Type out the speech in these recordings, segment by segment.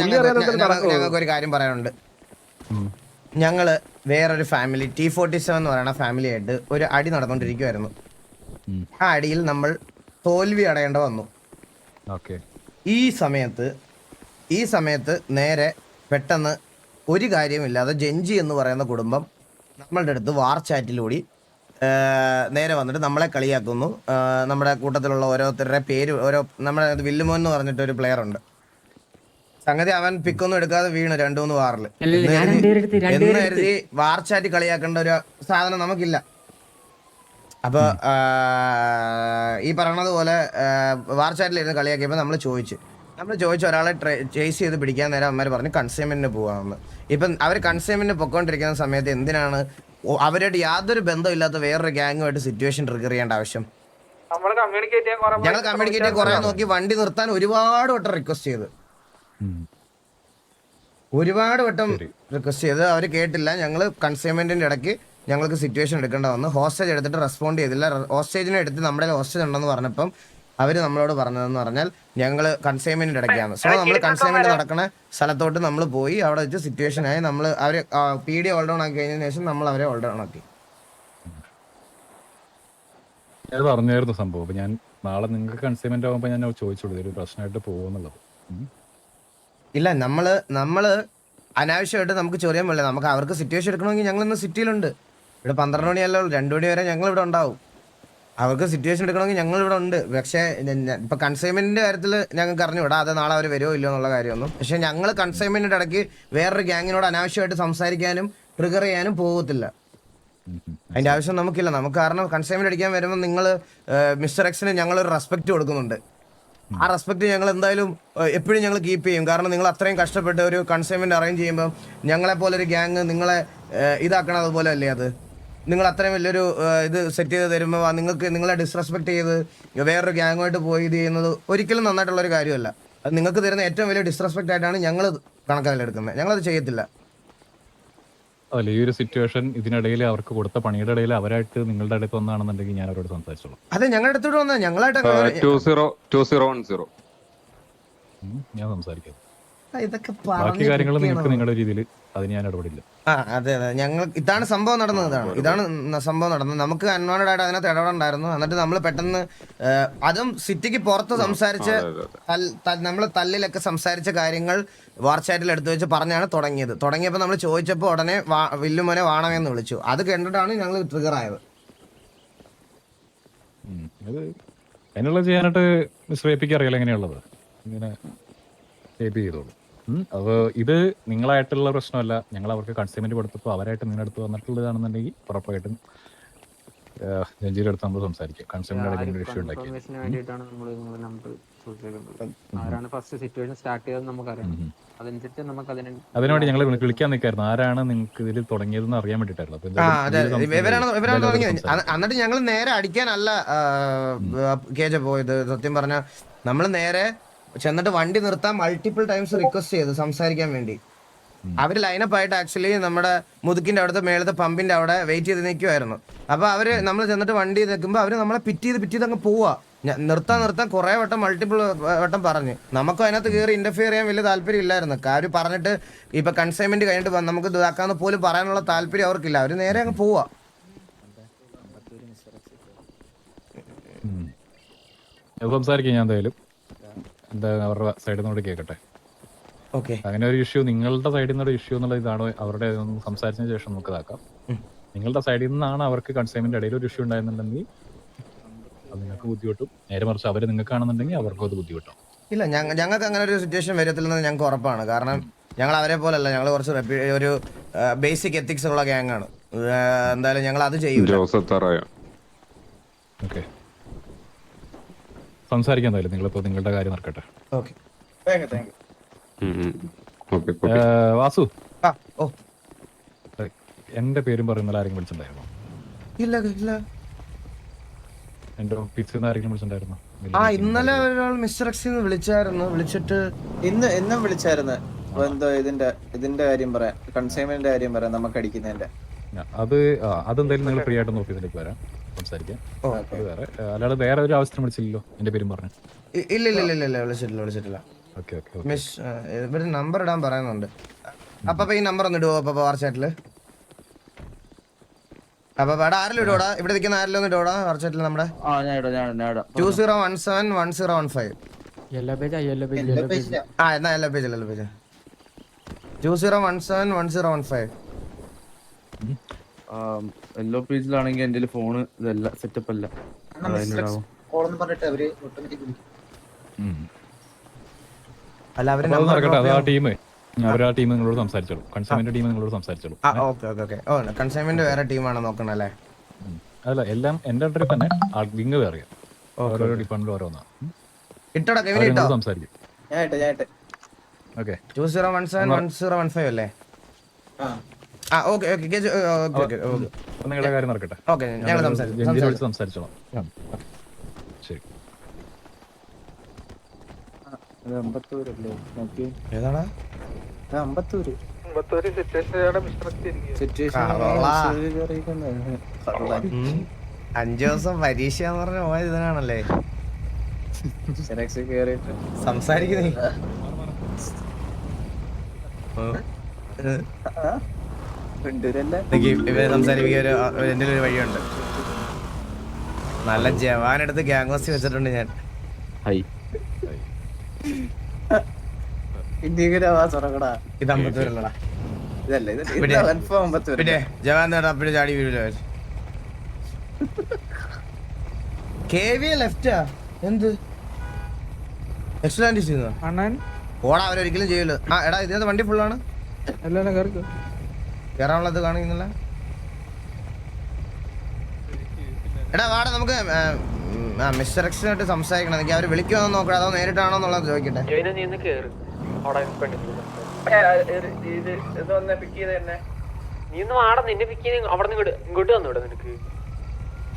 ഞങ്ങൾക്ക് ഒരു കാര്യം പറയാനുണ്ട്. ഞങ്ങൾ വേറൊരു ഫാമിലി ടി ഫോർട്ടി സെവൻ എന്ന് പറയുന്ന ഫാമിലി ആയിട്ട് ഒരു അടി നടന്നുകൊണ്ടിരിക്കുവായിരുന്നു ആ അടിയിൽ നമ്മൾ തോൽവി അടയേണ്ട വന്നു. ഓക്കെ. ഈ സമയത്ത് ഈ സമയത്ത് നേരെ പെട്ടെന്ന് ഒരു കാര്യമില്ലാതെ ജെഞ്ചി എന്ന് പറയുന്ന കുടുംബം നമ്മളുടെ അടുത്ത് വാർ ചാറ്റിലൂടി നേരെ വന്നിട്ട് നമ്മളെ കളിയാക്കുന്നു. നമ്മുടെ കൂട്ടത്തിലുള്ള ഓരോരുത്തരുടെ പേര് ഓരോ നമ്മുടെ വില്ലുമോൻ എന്ന് പറഞ്ഞിട്ട് ഒരു പ്ലെയർ ഉണ്ട്. സംഗതി അവൻ പിക്കൊന്നും എടുക്കാതെ വീണു രണ്ടു മൂന്ന് വാറിൽ എന്ന് കരുതി വാർ ചാറ്റ് കളിയാക്കേണ്ട ഒരു സാധനം നമുക്കില്ല. അപ്പൊ ഈ പറയണത് പോലെ വാർ ചാറ്റിലിരുന്ന് കളിയാക്കിയപ്പോൾ നമ്മൾ ചോദിച്ചു. നമ്മൾ ചോദിച്ചു ഒരാളെ ചേസ് ചെയ്ത് പിടിക്കാൻ നേരം അമ്മമാർ പറഞ്ഞു കൺസ്യൂമറിന് പോവാന്ന്. ഇപ്പം അവർ കൺസ്യൂമറിന് പൊക്കോണ്ടിരിക്കുന്ന സമയത്ത് എന്തിനാണ് അവരായിട്ട് യാതൊരു ബന്ധമില്ലാത്ത വേറൊരു ഗ്യാങ്ങുമായിട്ട് സിറ്റുവേഷൻ ട്രിഗർ ചെയ്യേണ്ട ആവശ്യം. ഞങ്ങൾ കമ്മ്യൂണിക്കേറ്റ് ചെയ്യാൻ കുറെ ഞങ്ങൾ കമ്മ്യൂണിക്കേറ്റ് കുറെ നോക്കി വണ്ടി നിർത്താൻ ഒരുപാട് വട്ടം റിക്വസ്റ്റ് ചെയ്ത്. ഒരുപാട് വട്ടം റിക്വസ്റ്റ് ചെയ്ത്. അവർ കേട്ടില്ല. ഞങ്ങൾ കൺസൈൻമെന്റിന്റെ ഇടയ്ക്ക് ഞങ്ങൾക്ക് സിറ്റുവേഷൻ എടുക്കേണ്ട വന്നു. ഹോസ്റ്റേജ് എടുത്തിട്ട് റെസ്പോണ്ട് ചെയ്തില്ല. ഹോസ്റ്റേജിനെ എടുത്ത് നമ്മുടെ ഹോസ്റ്റേജ് ഉണ്ടെന്ന് പറഞ്ഞപ്പം അവർ നമ്മളോട് പറഞ്ഞതെന്ന് പറഞ്ഞാൽ ഞങ്ങൾ കൺസൈൻമെന്റ് അടയ്ക്കാന്ന് സോ നമ്മൾ കൺസൈൻമെന്റ് നടക്കുന്ന സ്ഥലത്തോട്ട് നമ്മൾ പോയി അവിടെ വെച്ച് സിറ്റുവേഷൻ ആയി. നമ്മൾ അവരെ പി ഡി ഓൾ ഓൺ ആക്കി കഴിഞ്ഞതിന് ശേഷം നമ്മൾ അവരെ ഓൾഡ് ഓൺ ആക്കി. ഞാൻ പറഞ്ഞായിരുന്നു സംഭവം. അപ്പൊ ഞാൻ നാളെ നിങ്ങൾക്ക് കൺസൈൻമെന്റ് ആകുമ്പോൾ ഞാൻ ചോദിച്ചോളൂ. ഇതൊരു പ്രശ്നമായിട്ട് പോകുന്നുള്ളത്. ഇല്ല നമ്മൾ നമ്മൾ അനാവശ്യമായിട്ട് നമുക്ക് ചൊറിയാൻ പറ്റില്ല നമുക്ക് അവർക്ക് സിറ്റുവേഷൻ എടുക്കണമെങ്കിൽ ഞങ്ങൾ ഇന്ന് സിറ്റിയിലുണ്ട് ഇവിടെ പന്ത്രണ്ട് മണിയല്ലോ രണ്ടു മണി വരെ ഞങ്ങൾ ഇവിടെ ഉണ്ടാവും. അവർക്ക് സിറ്റുവേഷൻ എടുക്കണമെങ്കിൽ ഞങ്ങൾ ഇവിടെ ഉണ്ട്. പക്ഷേ ഇപ്പൊ കൺസൈൻമെന്റിന്റെ കാര്യത്തിൽ ഞങ്ങൾക്ക് അറിഞ്ഞുവിടാ അത് നാളെ അവർ വരുമോ ഇല്ലയോ എന്നുള്ള കാര്യമൊന്നും. പക്ഷെ ഞങ്ങൾ കൺസൈൻമെന്റിന്റെ ഇടയ്ക്ക് വേറൊരു ഗ്യാങ്ങിനോട് അനാവശ്യമായിട്ട് സംസാരിക്കാനും ട്രിഗർ ചെയ്യാനും പോകത്തില്ല. അതിന്റെ ആവശ്യം നമുക്കില്ല. നമുക്ക് കാരണം കൺസൈൻമെന്റ് അടിക്കാൻ വരുമ്പോൾ നിങ്ങൾ മിസ്റ്റർ എക്സിന് ഞങ്ങൾ ഒരു റെസ്പെക്ട് കൊടുക്കുന്നുണ്ട്. ആ റെസ്പെക്ട് ഞങ്ങൾ എന്തായാലും എപ്പോഴും ഞങ്ങൾ കീപ്പ് ചെയ്യും. കാരണം നിങ്ങൾ അത്രയും കഷ്ടപ്പെട്ട് ഒരു കൺസൈൻമെന്റ് അറേഞ്ച് ചെയ്യുമ്പോൾ ഞങ്ങളെ പോലെ ഒരു ഗ്യാങ് നിങ്ങളെ ഇതാക്കണം അതുപോലെ അല്ലേ അത്? നിങ്ങൾ അത്രയും വലിയൊരു ഇത് സെറ്റ് ചെയ്ത് തരുമ്പോൾ നിങ്ങൾക്ക് നിങ്ങളെ ഡിസ്റെസ്പെക്ട് ചെയ്ത് വേറൊരു ഗ്യാങ്ങുമായിട്ട് പോയി ഇത് ചെയ്യുന്നത് ഒരിക്കലും നന്നായിട്ടുള്ള ഒരു കാര്യമല്ല. അത് നിങ്ങൾക്ക് തരുന്ന ഏറ്റവും വലിയ ഡിസ്റെസ്പെക്ട് ആയിട്ടാണ് ഞങ്ങൾ കണക്കാക്കിലെടുക്കുന്നത് ഞങ്ങളത് ചെയ്യത്തില്ല. അല്ല ഈ ഒരു സിറ്റുവേഷൻ ഇതിനിടയിൽ അവർക്ക് കൊടുത്ത പണിയുടെ ഇടയിൽ അവരായിട്ട് നിങ്ങളുടെ അടുത്ത് വന്നാണെന്നുണ്ടെങ്കിൽ ഞാൻ അവരോട് സംസാരിച്ചോളാം. അതെ ഞങ്ങളുടെ അടുത്തോട്ട് വന്നാൽ ഞങ്ങളായിട്ട് ഞാൻ സംസാരിക്കാം. ഇതൊക്കെ ബാക്കി കാര്യങ്ങൾ നിങ്ങൾക്ക് നിങ്ങളുടെ രീതിയിൽ അതിന് ഞാൻ ഇടപെടില്ല. ആ അതെ അതെ. ഞങ്ങൾ ഇതാണ് സംഭവം നടന്നത് ഇതാണ്. ഇതാണ് ന- സംഭവം നടന്നത്. നമുക്ക് അൺവാണ്ടഡ് ആയിട്ട് അതിനകത്ത് ഇടപെടണ്ടായിരുന്നു. എന്നിട്ട് നമ്മൾ പെട്ടെന്ന് അതും സിറ്റിക്ക് പുറത്ത് സംസാരിച്ച് നമ്മൾ തല്ലിലൊക്കെ സംസാരിച്ച കാര്യങ്ങൾ വാർച്ചാറ്റിൽ എടുത്തു വെച്ച് പറഞ്ഞാണ് തുടങ്ങിയത്. തുടങ്ങിയപ്പോൾ നമ്മൾ ചോദിച്ചപ്പോൾ ഉടനെ വാ- വില്ലുമോനെ വാണമെന്ന് വിളിച്ചു. അത് കണ്ടിട്ടാണ് ഞങ്ങൾ ട്രിഗർ ആയത് ഉം. അതിനുള്ള ചെയ്യാനായിട്ട് മിസ്റ്റർ എ പിക്ക് അറിയാലോ എങ്ങനെയുള്ളത് ഇങ്ങനെ എ പി ചെയ്തോളൂ. ഉം. അപ്പൊ ഇത് നിങ്ങളായിട്ടുള്ള പ്രശ്നമല്ല. ഞങ്ങൾ അവർക്ക് കൺസ്യൂമെന്റ് കൊടുത്തപ്പോൾ അവരായിട്ട് നിങ്ങളുടെ അടുത്ത് വന്നിട്ടുള്ളതാണെന്നുണ്ടെങ്കിൽ ഉറപ്പായിട്ടും ജഞ്ചിയുടെ അടുത്ത് നമ്മൾ സംസാരിക്കാം. കൺസ്യൂമർ ഇഷ്യൂ ഉണ്ടാക്കി വേണ്ടിയിട്ടാണ് നമ്മൾ നിങ്ങളുടെ നമ്പർ ചോദിച്ചേക്കുന്നത്. ആരാണ് ഫസ്റ്റ് സിറ്റുവേഷൻ സ്റ്റാർട്ട് ചെയ്തത് നമുക്കറിയാം. അതനുസരിച്ച് നമുക്ക് അതിന് അതിനുവേണ്ടി ഞങ്ങൾ വിളിക്കാൻ നിൽക്കായിരുന്നു. ആരാണ് നിങ്ങൾക്ക് ഇതിൽ തുടങ്ങിയതെന്ന് അറിയാൻ വേണ്ടിയിട്ടായിരുന്നു. അപ്പൊ ആ എന്തായാലും അതെ. ഇതിൽ സംസാരിക്കാം. ഇവരാണ് ഇവരാണ് എന്തായാലും തുടങ്ങിയത്. സംസാരിക്കാം. അ- എന്നിട്ട് ഞങ്ങൾ നേരെ അടിക്കാനല്ല കേജ പോയത്. സത്യം പറഞ്ഞ നമ്മൾ നേരെ ചെന്നിട്ട് വണ്ടി നിർത്താൻ മൾട്ടിപ്പിൾ ടൈംസ് റിക്വസ്റ്റ് ചെയ്തു സംസാരിക്കാൻ വേണ്ടി. അവർ ലൈനപ്പ് ആയിട്ട് ആക്ച്വലി നമ്മുടെ മുതുക്കിന്റെ അവിടുത്തെ മേളത്തെ പമ്പിന്റെ അവിടെ വെയിറ്റ് ചെയ്ത് നിൽക്കുമായിരുന്നു അപ്പൊ അവർ നമ്മൾ ചെന്നിട്ട് വണ്ടി നിൽക്കുമ്പോൾ അവർ നമ്മളെ പിറ്റ് ചെയ്ത് പിറ്റ് ചെയ്ത് അങ്ങ് പോവാ. നിർത്താൻ നിർത്താൻ കുറെ വട്ടം മൾട്ടിപ്പിൾ വട്ടം പറഞ്ഞു. നമുക്കും അതിനകത്ത് കയറി ഇന്റർഫിയർ ചെയ്യാൻ വലിയ താല്പര്യം ഇല്ലായിരുന്നു. കാര്യം പറഞ്ഞിട്ട് ഇപ്പൊ കൺസൈൻമെന്റ് കഴിഞ്ഞിട്ട് നമുക്ക് ഇതാക്കാന്ന് പോലും പറയാനുള്ള താല്പര്യം അവർക്കില്ല. അവർ നേരെ അങ്ങ് പോവാ. സംസാരിക്കാം ഞാൻ എന്തായാലും. എന്താ അവരുടെ സൈഡിൽ നിന്നോട് കേൾക്കട്ടെ ഓക്കെ. അങ്ങനെ ഒരു ഇഷ്യൂ നിങ്ങളുടെ സൈഡിൽ നിന്നൊരു ഇഷ്യൂ എന്നുള്ള ഇതാണ് അവരുടെ ഒന്ന് സംസാരിച്ചതിന് ശേഷം നമുക്ക് ഇതാക്കാം. നിങ്ങളുടെ സൈഡിൽ നിന്നാണ് അവർക്ക് കൺസൈൻമെന്റ് ഇടയിൽ ഒരു ഇഷ്യൂ ഉണ്ടായിരുന്നുണ്ടെങ്കിൽ അത് നിങ്ങൾക്ക് ബുദ്ധിമുട്ടും. നേരെ മറിച്ച് അവർ നിങ്ങൾക്കാണെന്നുണ്ടെങ്കിൽ അവർക്കും അത് ബുദ്ധിമുട്ടും. ഇല്ല ഞങ്ങ ഞങ്ങൾക്ക് അങ്ങനെ ഒരു സിറ്റുവേഷൻ വരത്തില്ലെന്ന് ഞങ്ങൾക്ക് ഉറപ്പാണ്. കാരണം ഞങ്ങൾ അവരെ പോലല്ല. ഞങ്ങൾ കുറച്ച് ഒരു ബേസിക് എത്തിക്സ് ഉള്ള ഗ്യാങ് ആണ്. എന്തായാലും ഞങ്ങൾ അത് ചെയ്യും സംസാരിക്കാൻ നിങ്ങൾ നിങ്ങളിപ്പോൾ നിങ്ങളുടെ കാര്യം നടക്കട്ടെ. ഓക്കെ ഓക്കെ ഏഹ്, വാസു. ആ ഓ. എന്റെ പേരും പറയുന്ന ആരെങ്കിലും വിളിച്ചിട്ടുണ്ടായിരുന്നോ? ഇല്ല ഇല്ല. എന്റെ ഓഫീസിൽ നിന്ന് ആരെങ്കിലും വിളിച്ചിട്ടുണ്ടായിരുന്നോ? ആ ഇന്നലെ ഒരാൾ മിസ്റ്റർ എക്സിന്ന് വിളിച്ചായിരുന്നു. വിളിച്ചിട്ട് ഇന്ന് എന്നും വിളിച്ചായിരുന്നു. അപ്പൊ എന്തോ ഇതിന്റെ ഇതിന്റെ കാര്യം പറയാം. കൺസൈൻമെന്റിന്റെ കാര്യം പറയാം. നമുക്ക് അടിക്കുന്നതിന്റെ. അത് ആ, അതെന്തായാലും നിങ്ങൾ ഫ്രീ ആയിട്ട് ഓഫീസിലേക്ക് വരാം. സംസാരിക്കാം. അത് വേറെ. അല്ലാതെ വേറെ ഒരു അവസരം വിളിച്ചില്ലല്ലോ എന്റെ പേരും പറഞ്ഞു. ഇല്ല ഇല്ല ഇല്ല ഇല്ല വിളിച്ചിട്ടില്ല വിളിച്ചിട്ടില്ല. ഓക്കെ ഓക്കെ മിസ് ഇവർ നമ്പർ ഇടാൻ പറയുന്നുണ്ട്. അപ്പൊ ഈ നമ്പർ ഒന്ന് ഇടുവോ അപ്പൊ വാട്സാപ്പിൽ അപ്പൊ ഇവിടെ ആരെല്ലാം ഇടോടാ ഇവിടെ നിൽക്കുന്ന ആരെല്ലാം ഒന്ന് ഇടുവോടാ വാട്സാപ്പിൽ നമ്മുടെ? Two zero one seven one zero one five yellow page yellow page എന്റെ പേജിലാ. ആ എന്നാ എല്ലാ പേജ് എല്ലാ page two zero one seven one zero one five yellow പേജിലാണെങ്കിൽ എന്റെ ഫോണ് ഇതല്ല സെറ്റപ്പ് അല്ല. അവർ അല്ല അവർ ആ ടീം അവർ ആ ടീം നിങ്ങളോട് സംസാരിച്ചോളൂ. കൺസ്യൂമറിന്റെ ടീം നിങ്ങളോട് സംസാരിച്ചോളൂ. ആ ഓക്കെ ഓക്കെ ഓക്കെ. ഓ കൺസൈൻമെന്റ് വേറെ ടീമാണ് നോക്കണല്ലേ അതല്ല എല്ലാം എന്റെ അണ്ടറിൽ തന്നെ വിങ് വേറെ ഓരോരോ ഡിപ്പാർട്ട്മെന്റ് ഓരോന്നാ. ഇട്ടോടാ കെവിൻ ഇട്ടോ? സംസാരിക്കും. ഞാൻ ഇട്ടെ ഞാൻ ഇട്ടെ. Okay. Two zero one seven one zero one five അല്ലേ? ആ. ആ okay okay okay okay okay. നിങ്ങളുടെ കാര്യം നടക്കട്ടെ? ഓക്കെ ഞങ്ങൾ സംസാരിച്ചു സംസാരിച്ചോളാം. ശരി. അമ്പത്തൂര്. അഞ്ചു ദിവസം പരീക്ഷ എന്ന് പറഞ്ഞ പോയ ഇതിനാണല്ലേ? സംസാരിക്കുന്നേ സംസാരിപ്പിക്കാൻ ഒരു എന്റെ ഒരു വഴിയുണ്ട്. നല്ല ജവാൻ എടുത്ത് ഗ്യാങ് വെച്ചിട്ടുണ്ട് ഞാൻ. ഇത് അമ്പത്തൂരല്ലടാ ഇതല്ല ഇത് പിന്നെ? ജവാൻ നേടാ പിന്നെ ചാടി വീഴില്ല കെ വി ലെഫ്റ്റാ? എന്ത്? എക്സലാൻഡ് ചെയ്യുന്ന അണ്ണൻ? ഓടാ അവരൊരിക്കലും ചെയ്യില്ല ആ എടാ ഇതിനകത്ത് വണ്ടി ഫുള്ളാണ് എല്ലാം കയറാനുള്ളത് കാണിക്കുന്നില്ല? എടാ വാടാ നമുക്ക് ആ, മിസ്റ്റർ എക്സിനായിട്ട് സംസാരിക്കണം. എനിക്ക് അവർ വിളിക്കുമെന്ന് നോക്കണം? അതോ നേരിട്ടാണോ എന്നുള്ളത് ചോദിക്കട്ടെ.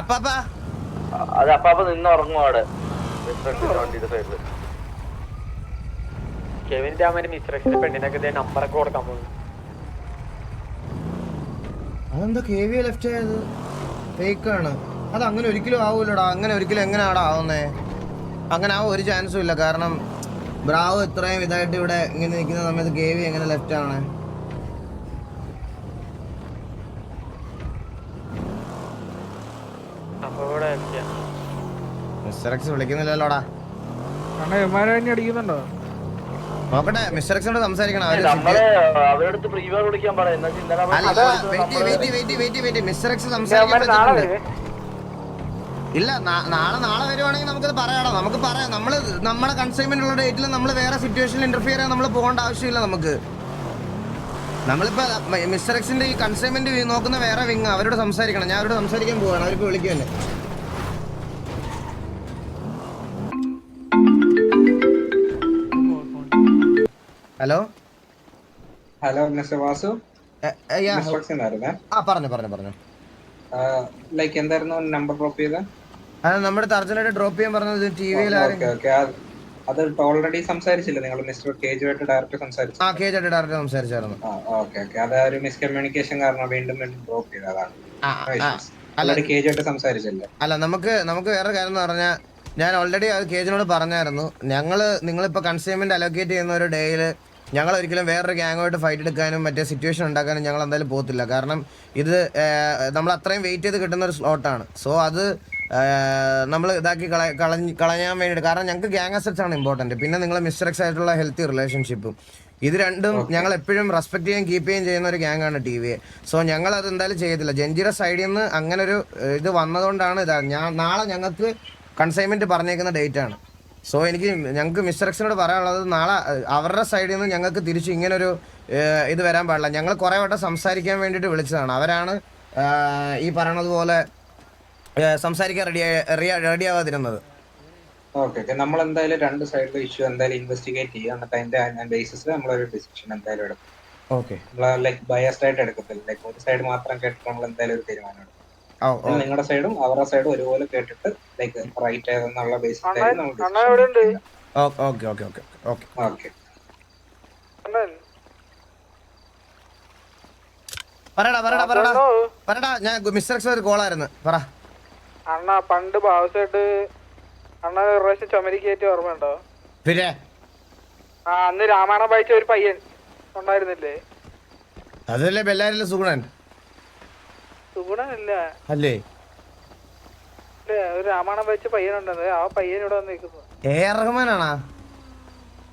അപ്പാപ്പാ. അത് അപ്പാപ്പ നിന്ന് ഉറങ്ങും അവിടെ. വണ്ടിയുടെ സൈഡിൽ കെവിന്റെ അമ്മ മിസ്റ്റർ എക്സിന്റെ പെണ്ണിനൊക്കെ നമ്പറൊക്കെ കൊടുക്കാൻ പോകുന്നു അതെന്താ കെ വി ലെഫ്റ്റ് ആയത്? ഫേക്കാണ് ആണ്. അത് അങ്ങനെ ഒരിക്കലും ആവൂലടാ. അങ്ങനെ ഒരിക്കലും എങ്ങനെയാടാ ആവുന്നേ? അങ്ങനെ ആവാൻ ഒരു ചാൻസും ഇല്ല. കാരണം ബ്രാവോ ഇത്രയും ഇതായിട്ട് ഇവിടെ ഇങ്ങനെ നിൽക്കുന്ന സമയത്ത് കെ വി എങ്ങനെ ലെഫ്റ്റ് ആണ്? വിളിക്കുന്നില്ലല്ലോടാ. അണ്ണ അടിക്കുന്നുണ്ടോ? നോക്കട്ടെ മിസ്റ്റർ എക്സിനോട് സംസാരിക്കണം. മിസ്റ്റർ എക്സ് സംസാരിക്കാൻ ഇല്ല നാളെ നാളെ വരുവാണെങ്കിൽ നമുക്കത് പറയാടാ. നമുക്ക് പറയാം. നമ്മൾ നമ്മുടെ കൺസൈൻമെന്റ് ഉള്ള ഡേറ്റിൽ നമ്മൾ വേറെ സിറ്റുവേഷനിൽ ഇന്റർഫിയർ ചെയ്യാൻ നമ്മൾ പോകേണ്ട ആവശ്യമില്ല നമുക്ക്. നമ്മളിപ്പോ മിസ്റ്റർ എക്സിന്റെ ഈ കൺസൈൻമെന്റ് നോക്കുന്ന വേറെ വിങ് അവരോട് സംസാരിക്കണം. ഞാൻ അവരോട് സംസാരിക്കാൻ പോവാണ്. അവരിപ്പോ വിളിക്കുമല്ലേ ഹലോ ഹലോ മിസ്റ്റർ വാസു ആ പറഞ്ഞു പറഞ്ഞു പറഞ്ഞു. ലൈക്ക് എന്തായിരുന്നു നമ്പർ ഡ്രോപ്പ് ചെയ്ത്? നമ്മുടെ അർജന്റായിട്ട് ഡ്രോപ്പ് ചെയ്യാൻ പറഞ്ഞത് ടി വിയിൽ അത് ഓൾറെഡി സംസാരിച്ചില്ല നിങ്ങൾ? മിസ്റ്റർ കേജുമായിട്ട് ഡയറക്റ്റ് സംസാരിച്ചു. ആ കേജു ആയിട്ട് ഡയറക്റ്റ് സംസാരിച്ചായിരുന്നു. ഓക്കെ ഓക്കെ അത് ഒരു മിസ്കമ്മ്യൂണിക്കേഷൻ കാരണം വീണ്ടും വീണ്ടും ഡ്രോപ്പ് ചെയ്തതാണ്. ആ, ആ, അല്ല. ഓൾറെഡി കേജുമായിട്ട് സംസാരിച്ചില്ലേ? അല്ല നമുക്ക് നമുക്ക് വേറെ കാര്യം എന്ന് പറഞ്ഞാൽ ഞാൻ ഓൾറെഡി അത് കേജിനോട് പറഞ്ഞായിരുന്നു. ഞങ്ങൾ നിങ്ങളിപ്പോൾ കൺസ്യൂമെന്റ് അലോക്കേറ്റ് ചെയ്യുന്ന ഒരു ഡേയിൽ ഞങ്ങൾ ഒരിക്കലും വേറൊരു ഗ്യാങ്ങുമായിട്ട് ഫൈറ്റ് എടുക്കാനും മറ്റേ സിറ്റുവേഷൻ ഉണ്ടാക്കാനും ഞങ്ങൾ എന്തായാലും പോകത്തില്ല. കാരണം ഇത് നമ്മൾ അത്രയും വെയിറ്റ് ചെയ്ത് കിട്ടുന്ന ഒരു സ്ലോട്ടാണ് സോ അത് നമ്മൾ ഇതാക്കി കള കളഞ്ഞ് കളയാൻ വേണ്ടിയിട്ട്. കാരണം ഞങ്ങൾക്ക് ഗ്യാങ് അസറ്റ്സ് ആണ് ഇമ്പോർട്ടന്റ് പിന്നെ നിങ്ങൾ മിസ്റ്റർ എക്സ് ആയിട്ടുള്ള ഹെൽത്തി റിലേഷൻഷിപ്പും ഇത് രണ്ടും ഞങ്ങൾ എപ്പോഴും റെസ്പെക്ട് ചെയ്യുകയും കീപ്പ് ചെയ്യുകയും ചെയ്യുന്ന ഒരു ഗ്യാങ് ആണ് ടി വി സോ ഞങ്ങൾ അത് എന്തായാലും ചെയ്യത്തില്ല. ജഞ്ചിറ സൈഡിൽ നിന്ന് അങ്ങനെ ഒരു ഇത് വന്നതുകൊണ്ടാണ് ഇതാ ഞാൻ നാളെ ഞങ്ങൾക്ക് കൺസൈൻമെന്റ് പറഞ്ഞേക്കുന്ന ഡേറ്റ് ആണ്. സോ എനിക്ക് ഞങ്ങൾക്ക് മിസ്റ്റർ എക്സിനോട് പറയാനുള്ളത് നാളെ അവരുടെ സൈഡിൽ നിന്ന് ഞങ്ങൾക്ക് തിരിച്ച് ഇങ്ങനൊരു ഇത് വരാൻ പാടില്ല. ഞങ്ങൾ കുറേ വട്ടം സംസാരിക്കാൻ വേണ്ടിയിട്ട് വിളിച്ചതാണ്. അവരാണ് ഈ പറയണത് പോലെ ഏഹ്, സംസാരിക്കാൻ റെഡി റെഡി ആവാതിരുന്നത്. ഓക്കെ ഓക്കെ നമ്മൾ എന്തായാലും രണ്ട് സൈഡിലെ ഇഷ്യൂ എന്തായാലും ഇൻവെസ്റ്റിഗേറ്റ് ചെയ്യുക. എന്നിട്ട് അതിന്റെ ബേസിസിൽ നമ്മളൊരു ഡിസിഷൻ എന്തായാലും എടുക്കും. ഓക്കെ നമ്മൾ ലൈക് ബയസ്ഡ് ആയിട്ട് എടുക്കത്തില്ല. ലൈക്ക് ഒരു സൈഡ് മാത്രം കേട്ടിട്ട് നമ്മൾ എന്തായാലും ഒരു തീരുമാനം എടുക്കും. നിങ്ങളുടെ സൈഡും അവരുടെ സൈഡും ഒരുപോലെ കേട്ടിട്ട് ലൈക്ക് റൈറ്റ് ഏതെന്നുള്ള എവിടെ ഉണ്ട് okay okay okay okay okay. Okay. അണ്ണൻ. പറയടാ പറയടാ പറയടാ. പറയടാ ഞാൻ മിസ്റ്റർ എക്സ് ഒരു കോളായിരുന്നു പറ. അണ്ണാ പണ്ട് ബാവസായിട്ട് അണ്ണ ഒരു പ്രാവശ്യം ചുമരി കയറ്റി ഓർമ്മയുണ്ടോ പിന്നെ? ആ അന്ന് രാമായണം വായിച്ച ഒരു പയ്യൻ ഉണ്ടായിരുന്നില്ലേ? അതല്ലേ ബെല്ലാരിലെ സുഗുണൻ? സുഗുണനല്ല. അല്ലേ? ഒരു രാമായണം വെച്ച പയ്യനുണ്ടത് ആ പയ്യൻ ഇവിടെ വന്ന് നിൽക്കുന്നു എ ആർ റഹ്മാനാണാ?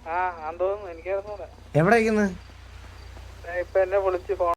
ആ ആന്ന് തോന്നുന്നു എനിക്കറിഞ്ഞൂടാ. എവിടെ ഇരിക്കുന്നത് ഇപ്പൊ എന്നെ വിളിച്ച് ഫോൺ